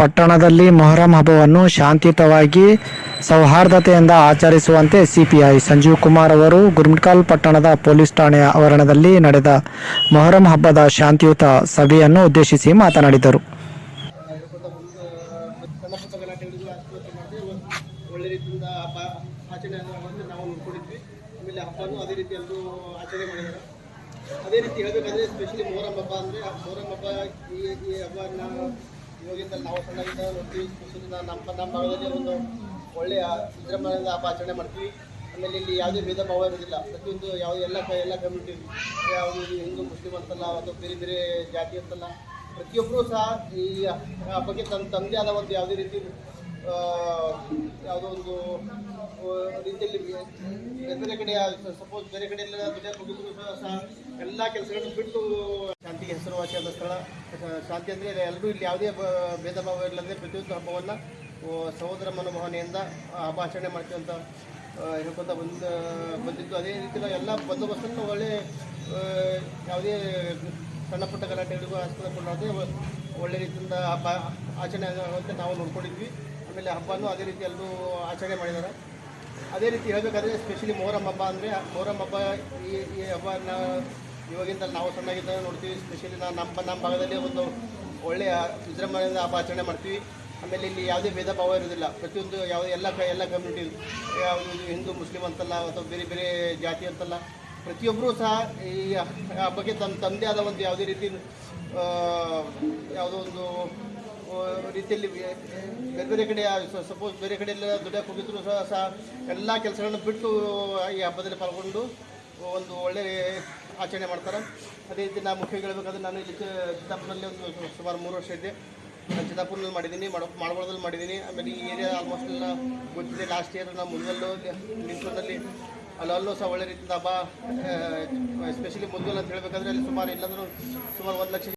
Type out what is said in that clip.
ಪಟ್ಟಣದಲ್ಲಿ ಮೊಹರಂ ಹಬ್ಬವನ್ನು ಶಾಂತಿಯುತವಾಗಿ ಸೌಹಾರ್ದತೆಯಿಂದ ಆಚರಿಸುವಂತೆ ಸಿಪಿಐ ಸಂಜೀವ್ ಕುಮಾರ್ ಅವರು ಗುರ್ಮಿಟ್ಕಲ್ ಪಟ್ಟಣದ ಪೊಲೀಸ್ ಠಾಣೆಯ ಆವರಣದಲ್ಲಿ ನಡೆದ ಮೊಹರಂ ಹಬ್ಬದ ಶಾಂತಿಯುತ ಸಭೆಯನ್ನು ಉದ್ದೇಶಿಸಿ ಮಾತನಾಡಿದರು. ಅದೇ ರೀತಿ ಹೇಳಬೇಕಾದ್ರೆ ಸ್ಪೆಷಲಿ ಮೊಹರಂ ಹಬ್ಬ ಅಂದರೆ, ಮೊಹರಂ ಹಬ್ಬ ಈ ಹಬ್ಬ ಇವಾಗಿಂದ ನಾವು ಸಣ್ಣ ನೋಡ್ತೀವಿ ಖುಷಿಯಿಂದ ನಮ್ಮ ನಮ್ಮ ಭಾಗದಲ್ಲಿ ಒಂದು ಒಳ್ಳೆಯ ವಿಜೃಂಭಣೆಯಿಂದ ಹಬ್ಬ ಆಚರಣೆ ಮಾಡ್ತೀವಿ. ಆಮೇಲೆ ಇಲ್ಲಿ ಯಾವುದೇ ಭೇದ ಭಾವ ಇರೋದಿಲ್ಲ ಪ್ರತಿಯೊಂದು ಯಾವುದೇ ಎಲ್ಲ ಕ- ಎಲ್ಲ ಕಮ್ಯುನಿಟಿ ಯಾವುದು ಹಿಂದೂ, ಮುಸ್ಲಿಂ ಅಂತಲ್ಲ, ಅಥವಾ ಬೇರೆ ಬೇರೆ ಜಾತಿ ಅಂತಲ್ಲ ಪ್ರತಿಯೊಬ್ಬರೂ ಸಹ ಈ ಹಬ್ಬಕ್ಕೆ ತನ್ನ ತಮ್ಮದೇ ಆದ ಒಂದು ಯಾವುದೇ ರೀತಿ ಯಾವುದೋ ಒಂದು ರೀತಿಯಲ್ಲಿ ಬೇರೆ ಕಡೆ ಸಪೋಸ್ ಬೇರೆ ಕಡೆ ಎಲ್ಲ ಕೆಲಸಗಳನ್ನು ಬಿಟ್ಟು ಶಾಂತಿಗೆ ಹೆಸರುವಾಸಿಯಾದ ಸ್ಥಳ, ಶಾಂತಿ ಅಂದರೆ ಎಲ್ಲರೂ ಇಲ್ಲಿ ಯಾವುದೇ ಭೇದ ಭಾವ ಇಲ್ಲದೆ ಪ್ರತಿಯೊಂದು ಹಬ್ಬವನ್ನು ಸಹೋದರ ಮನೋಭಾವನೆಯಿಂದ ಆಚರಣೆ ಮಾಡ್ತೀವಂತ ಹೇಳ್ಕೊತ ಬಂದ, ಬಂದಿದ್ದು. ಅದೇ ರೀತಿಯ ಎಲ್ಲ ಬಂದೋಬಸ್ತನ್ನು ಒಳ್ಳೆ ಯಾವುದೇ ಸಣ್ಣ ಪುಟ್ಟ ಗಲಾಟೆಗಳಿಗೂ ಆಸ್ಪತ್ರೆ ಕೊಡೋದೇ ಒಳ್ಳೆ ರೀತಿಯಿಂದ ಹಬ್ಬ ಆಚರಣೆ ಆಗುವಂತೆ ನಾವು ನೋಡ್ಕೊಂಡಿದ್ವಿ. ಆಮೇಲೆ ಹಬ್ಬನೂ ಅದೇ ರೀತಿ ಎಲ್ಲರೂ ಆಚರಣೆ ಮಾಡಿದ್ದಾರೆ. ಅದೇ ರೀತಿ ಹೇಳಬೇಕಾದ್ರೆ ಸ್ಪೆಷಲಿ ಮೊಹರಂ ಹಬ್ಬ ಅಂದರೆ, ಮೊಹರಂ ಹಬ್ಬ ಈ ಈ ಹಬ್ಬನ ಇವಾಗಿಂದ ನಾವು ಸಣ್ಣಗಿದ್ದಾಗ ನೋಡ್ತೀವಿ. ಸ್ಪೆಷಲಿ ನಾವು ನಮ್ಮ ನಮ್ಮ ಭಾಗದಲ್ಲಿ ಒಂದು ಒಳ್ಳೆಯ ವಿಜೃಂಭಣೆಯಿಂದ ಹಬ್ಬ ಆಚರಣೆ ಮಾಡ್ತೀವಿ. ಆಮೇಲೆ ಇಲ್ಲಿ ಯಾವುದೇ ಭೇದ ಭಾವ ಇರೋದಿಲ್ಲ ಪ್ರತಿಯೊಂದು ಯಾವುದೇ ಎಲ್ಲ ಕ, ಎಲ್ಲ ಕಮ್ಯುನಿಟಿ ಯಾವುದು ಹಿಂದೂ, ಮುಸ್ಲಿಂ ಅಂತಲ್ಲ ಅಥವಾ ಬೇರೆ ಬೇರೆ ಜಾತಿ ಅಂತಲ್ಲ, ಪ್ರತಿಯೊಬ್ಬರೂ ಸಹ ಈ ಹಬ್ಬಕ್ಕೆ ತಮ್ಮ ತಮ್ಮದೇ ಆದ ಒಂದು ಯಾವುದೇ ರೀತಿ ಯಾವುದೋ ಒಂದು ರೀತಿಯಲ್ಲಿ ಬೇರೆ ಬೇರೆ ಕಡೆ ಸಪೋಸ್ ಬೇರೆ ಕಡೆಯೆಲ್ಲ ದುಡಿಯಕ್ಕೆ ಹೋಗಿದ್ರು ಸಹ ಸಹ ಎಲ್ಲ ಕೆಲಸಗಳನ್ನು ಬಿಟ್ಟು ಈ ಹಬ್ಬದಲ್ಲಿ ಪಾಲ್ಗೊಂಡು ಒಂದು ಒಳ್ಳೆ ಆಚರಣೆ ಮಾಡ್ತಾರೆ. ಅದೇ ರೀತಿ ನಾನು ಮುಖ್ಯವಾಗಿ ಹೇಳಬೇಕಾದ್ರೆ ನಾನು ಇಲ್ಲಿ ಚಿತ್ತಾಪುರದಲ್ಲಿ ಒಂದು ಸುಮಾರು ಮೂರು ವರ್ಷ ಇದ್ದೆ. ನಾನು ಚಿತ್ತಾಪುರದಲ್ಲಿ ಮಾಡಿದ್ದೀನಿ, ಮಾಡ ಮಾಡಬಾರ್ದಲ್ಲಿ ಮಾಡಿದ್ದೀನಿ. ಆಮೇಲೆ ಈ ಏರಿಯಾ ಆಲ್ಮೋಸ್ಟ್ ಎಲ್ಲ ಗೊತ್ತಿದೆ ಲಾಸ್ಟ್ ಇಯರ್ ನಾನು ಮುಂದಲ್ಲೂ ನಿಂಚೂರಿನಲ್ಲಿ ಅಲ್ಲಲ್ಲೂ ಸಹ ಒಳ್ಳೆ ರೀತಿಯಿಂದ ಹಬ್ಬ ಎಸ್ಪೆಷಲಿ ಮುಲ್ಗಲ್ ಅಂತ ಹೇಳಬೇಕಾದ್ರೆ ಅಲ್ಲಿ ಸುಮಾರು ಇಲ್ಲಾಂದ್ರೂ ಸುಮಾರು ಒಂದು ಲಕ್ಷ